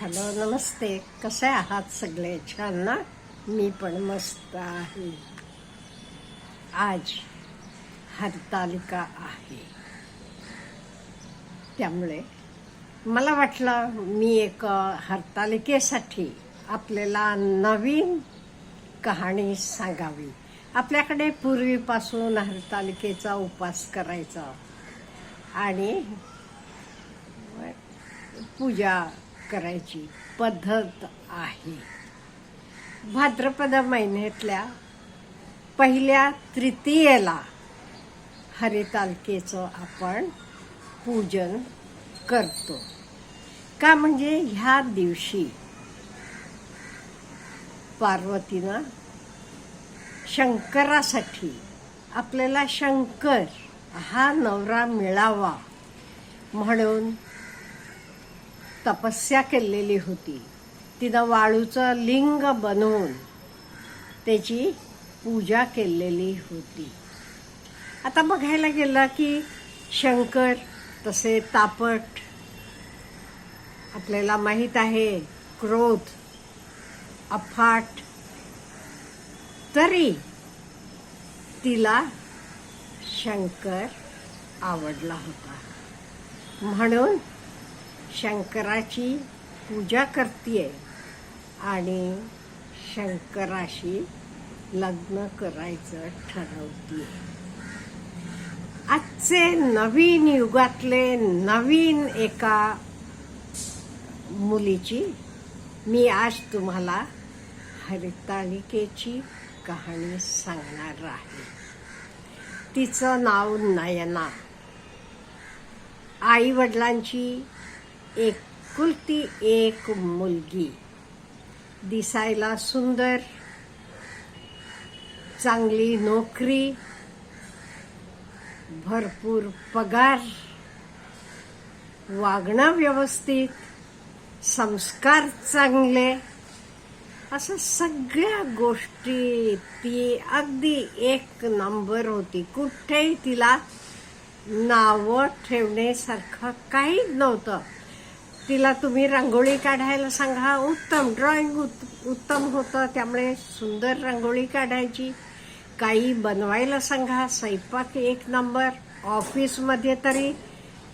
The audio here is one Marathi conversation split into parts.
हॅलो नमस्ते. कसे आहात सगळे? छान ना? मी पण मस्त आहे. आज हरतालिका आहे. त्यामुळे मला वाटलं मी एक हरतालिकेसाठी आपल्याला नवीन कहाणी सांगावी. आपल्याकडे पूर्वीपासून हरतालिकेचा उपास करायचा. आणि पूजा करायची पद्धत आहे. भाद्रपद महिन्यातल्या पहिल्या तृतीयेला हरितालकेचं आपण पूजन करतो. का म्हणजे ह्या दिवशी पार्वतीनं शंकरासाठी आपल्याला शंकर हा नवरा मिळावा म्हणून तपस्या केलेली होती. तिनं वाळूचं लिंग बनवून त्याची पूजा केलेली होती. आता बघायला गेलं की शंकर तसे तापट आपल्याला माहीत आहे क्रोध अफाट तरी तिला शंकर आवडला होता. म्हणून शंकराची पूजा करते आणि शंकराशी लग्न करायचं ठरवते आजचे नवीन युगातले नवीन एका मुलीची मी आज तुम्हाला हरितालिकेची कहाणी सांगणार आहे. तिचं नाव नयना. आई वडिलांची एकुलती एक मुलगी. दिसायला सुंदर चांगली नोकरी भरपूर पगार वागणं व्यवस्थित संस्कार चांगले. असं सगळ्या गोष्टी ती अगदी एक नंबर होती. कुठेही तिला नावं ठेवण्यासारखं काहीच नव्हतं. तिला तुम्ही रांगोळी काढायला सांगा. उत्तम ड्रॉइंग उत्तम होतं. त्यामुळे सुंदर रांगोळी काढायची. काही बनवायला सांगा. स्वयंपाक एक नंबर ऑफिसमध्ये तरी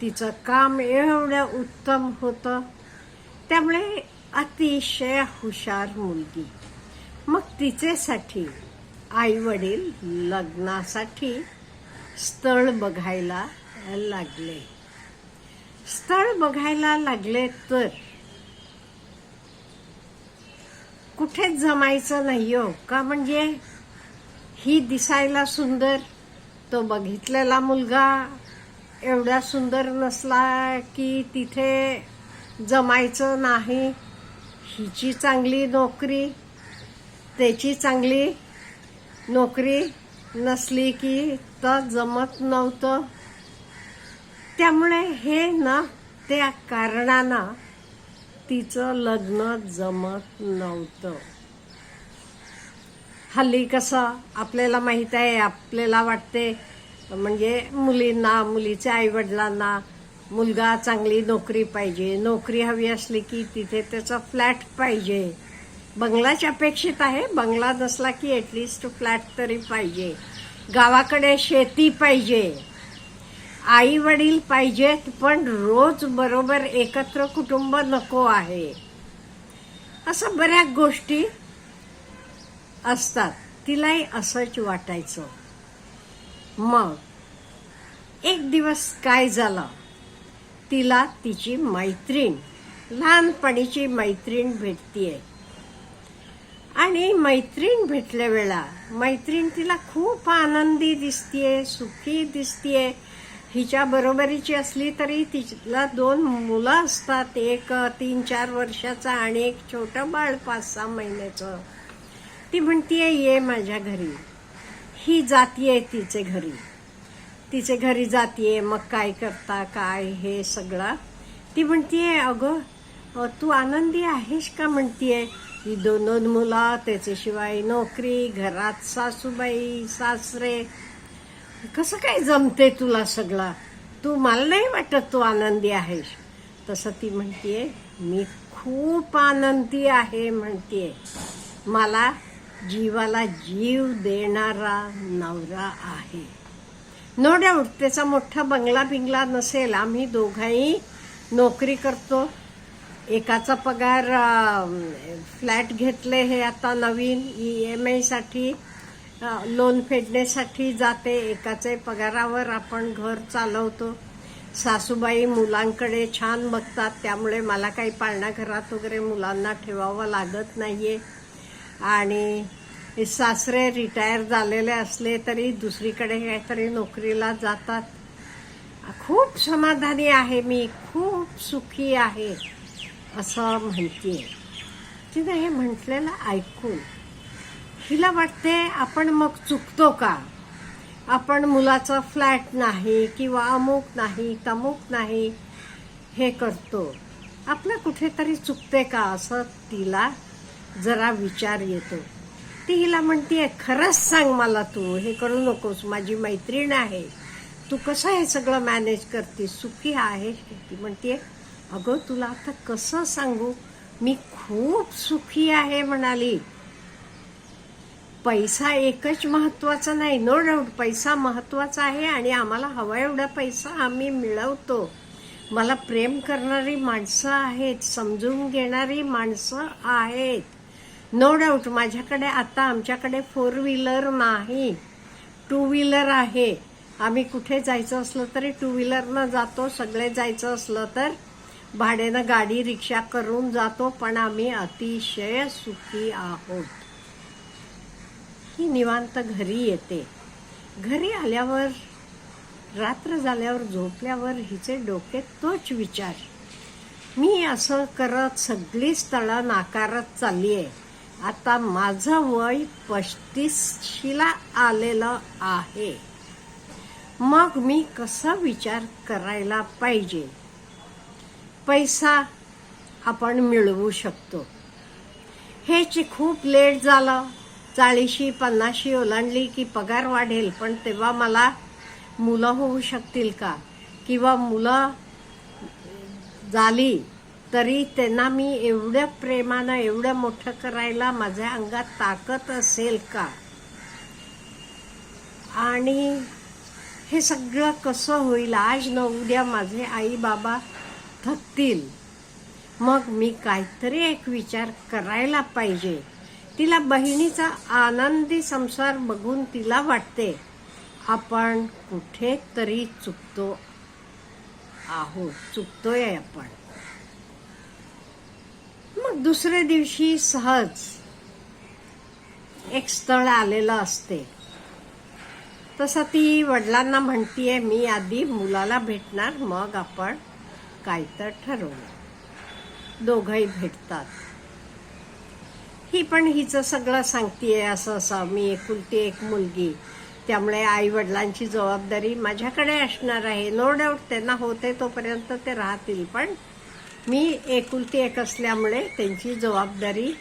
तिचं काम एवढं उत्तम होतं. त्यामुळे अतिशय हुशार मुलगी. मग तिचेसाठी आई वडील लग्नासाठी स्थळ बघायला लागले. स्थळ बघायला लागले तर? कुठेच जमायचं नाही हो. का म्हणजे? ही दिसायला सुंदर तो बघितलेला मुलगा एवढा सुंदर नसला की तिथे जमायचं नाही. हिची चांगली नोकरी त्याची चांगली नोकरी नसली की तर जमत नव्हतं. त्यामुळे हे ना त्या कारणानं तिचं लग्न जमत नव्हतं. हल्ली कसं आपल्याला माहीत आहे आपल्याला वाटते म्हणजे मुलींना मुलीच्या आईवडिलांना मुलगा चांगली नोकरी पाहिजे नोकरी हवी असली की तिथे त्याचा फ्लॅट पाहिजे. बंगलाच्या अपेक्षित आहे बंगला नसला की ॲटलिस्ट फ्लॅट तरी पाहिजे. गावाकडे शेती पाहिजे. आई वडील पाहिजेत पण रोज बरोबर एकत्र कुटुंब नको आहे. असं बऱ्याच गोष्टी असतात. तिलाही असंच वाटायचं. मग एक दिवस काय झालं? तिला तिची मैत्रीण लहानपणीची मैत्रीण भेटतीये. आणि मैत्रीण भेटल्या वेळा मैत्रीण तिला खूप आनंदी दिसतीये सुखी दिसतीये. हिच्या बरोबरीची असली तरी तिला दोन मुलं असतात. एक तीन चार वर्षाचा आणि एक छोटं बाळ पाच सहा महिन्याचं. ती म्हणतीये ये माझ्या घरी. ही जातीये तिचे घरी. तिचे घरी जातीये. मग काय करता काय हे सगळं? ती म्हणतीये अगं तू आनंदी आहेस का? म्हणतीये. ही दोन दोन मुलं त्याच्याशिवाय नोकरी घरात सासूबाई सासरे कसं काय जमते तुला सगळं? तू मला नाही वाटत तू आनंदी आहेस. तसं ती म्हणतीये मी खूप आनंदी आहे म्हणतीये. मला जीवाला जीव देणारा नवरा आहे. नो डाऊट त्याचा मोठा बंगला बिंगला नसेल. आम्ही दोघाही नोकरी करतो. एकाचा पगार फ्लॅट घेतले हे आता नवीन ई एम आयसाठी लोन फेडण्यासाठी जाते. एकाचे पगारावर आपण घर चालवतो. सासूबाई मुलांकडे छान बघतात. त्यामुळे मला काही पाळणा घरात वगैरे मुलांना ठेवावं लागत नाहीये. आणि सासरे रिटायर झालेले असले तरी दुसरीकडे काहीतरी नोकरीला जातात. खूप समाधानी आहे मी. खूप सुखी आहे असं म्हणते तिनं हे म्हटलेलं ऐकून हिला वाटते आपण मग चुकतो का? आपण मुलाचा फ्लॅट नाही किंवा अमुक नाही तमुक नाही हे करतो. आपलं कुठेतरी चुकते का असं तिला जरा विचार येतो. ती हिला म्हणते खरंच सांग मला तू हे करू नकोस माझी मैत्रीण आहे. तू कसं हे सगळं मॅनेज करते सुखी आहे? ती म्हणते अगं तुला आता कसं सांगू? मी खूप सुखी आहे म्हणाली. पैसा एकच महत्त्वाचा नाही नो डाऊट. पैसा महत्त्वाचा आहे आणि आम्हाला हवा एवढा पैसा आम्ही मिळवतो. मला प्रेम करणारी माणसं आहेत समजून घेणारी माणसं आहेत. नो डाऊट माझ्याकडे आता आमच्याकडे फोर व्हीलर नाही. टू व्हीलर आहे. आम्ही कुठे जायचं असलं तरी टू व्हीलरनं जातो सगळे जायचं असलं तर भाड्यानं गाडी रिक्षा करून जातो पण आम्ही अतिशय सुखी आहोत. ही निवांत घरी येते. घरी आल्यावर रात्र झाल्यावर झोपल्यावर हिचे डोके तोच विचार. मी असं करत सगळी स्थळं नाकारत चालली आहे आता माझं वय पस्तीसशीला आलेलं आहे. मग मी कसा विचार करायला पाहिजे? पैसा आपण मिळवू शकतो. हेच खूप लेट झालं. चाळीशी पन्नाशी ओलांडली की पगार वाढेल पण तेव्हा मला मुलं होऊ शकतील का? किंवा मुलं झाली तरी त्यांना मी एवढ्या प्रेमानं एवढं मोठं करायला माझ्या अंगात ताकद असेल का? आणि हे सगळं कसं होईल? आज न उद्या माझे आई बाबा थकतील. मग मी काहीतरी एक विचार करायला पाहिजे. तिला बहिणीचा आनंदी संसार बघून तिला वाटते. आपण कुठेतरी चुकतो आहोत. चुकतोय आपण. मग दुसऱ्या दिवशी सहज एक स्थळ आलेलं असते. तसं ती वडिलांना म्हणतीये मी आधी मुलाला भेटणार मग आपण काय तर ठरवू. दोघही भेटतात. ही पण हिचं सगळं सांगतीये असं असं. मी एकुलती एक मुलगी. त्यामुळे आई वडिलांची जबाबदारी माझ्याकडे असणार आहे. नो डाऊट त्यांना होते तोपर्यंत ते राहतील. पण मी एकुलती एक असल्यामुळे त्यांची जबाबदारी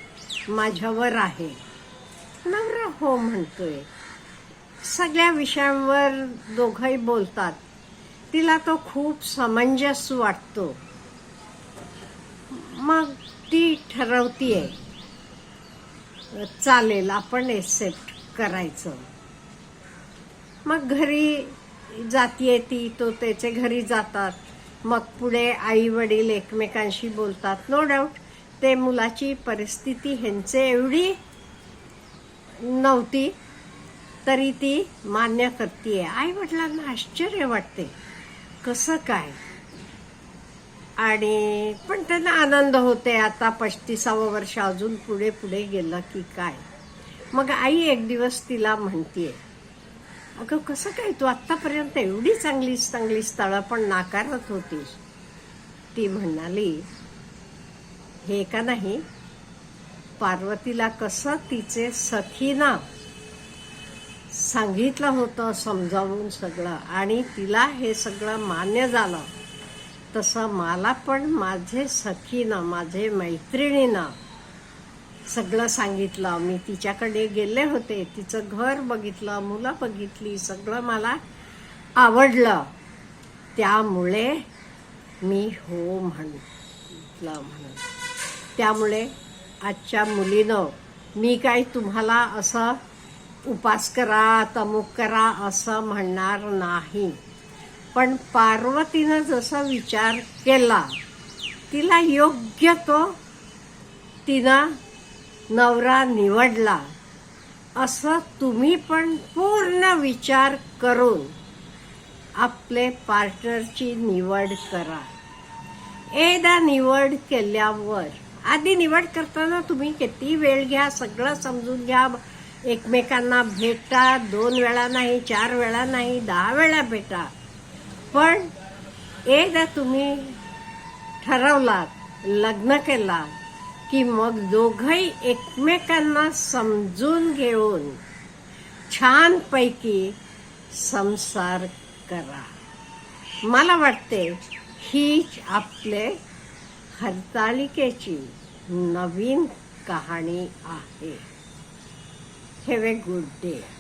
माझ्यावर आहे. नवरा हो म्हणतोय. सगळ्या विषयांवर दोघंही बोलतात. तिला तो खूप समंजस वाटतो. मग ती ठरवतीये. चालेल आपण एक्सेप्ट करायचं. मग घरी जातीये ती तो त्याचे घरी जातात. मग पुढे आई वडील एकमेकांशी बोलतात. नो डाऊट ते मुलाची परिस्थिती ह्यांचे एवढी नव्हती तरी ती मान्य करते आई वडिलांना आश्चर्य वाटते. कसं काय? आणि पण त्यांना आनंद होते आता पस्तीसावं वर्ष अजून पुढे पुढे गेलं की काय? मग आई एक दिवस तिला म्हणतीये अगं कसं काय तू आत्तापर्यंत एवढी चांगली चांगली स्थळं पण नाकारत होतीस? ती म्हणाली हे का नाही? पार्वतीला कसं तिचे सखीना सांगितलं होतं समजावून सगळं आणि तिला हे सगळं मान्य झालं. तसं मला पण माझे सखीनं माझे मैत्रिणीनं सगळं सांगितलं. मी तिच्याकडे गेले होते. तिचं घर बघितलं मुलं बघितली सगळं मला आवडलं. त्यामुळे मी हो म्हटलं म्हणून. त्यामुळे आजच्या मुलीनं मी काही तुम्हाला असं उपास करा तमुक करा असं म्हणणार नाही. पण पार्वतीनं जसा विचार केला तिला योग्य तो तिनं नवरा निवडला. असं तुम्ही पण पूर्ण विचार करून आपले पार्टनरची निवड करा. एकदा निवड केल्यावर आधी निवड करताना तुम्ही किती वेळ घ्या सगळं समजून घ्या. एकमेकांना भेटा दोन वेळा नाही चार वेळा नाही दहा वेळा भेटा. पण एकदा तुम्ही ठरवलात लग्न केला की मग दोघही एकमेकांना समजून घेऊन छानपैकी संसार करा. मला वाटते हीच आपले हरतालिकेची नवीन कहाणी आहे. Have a good day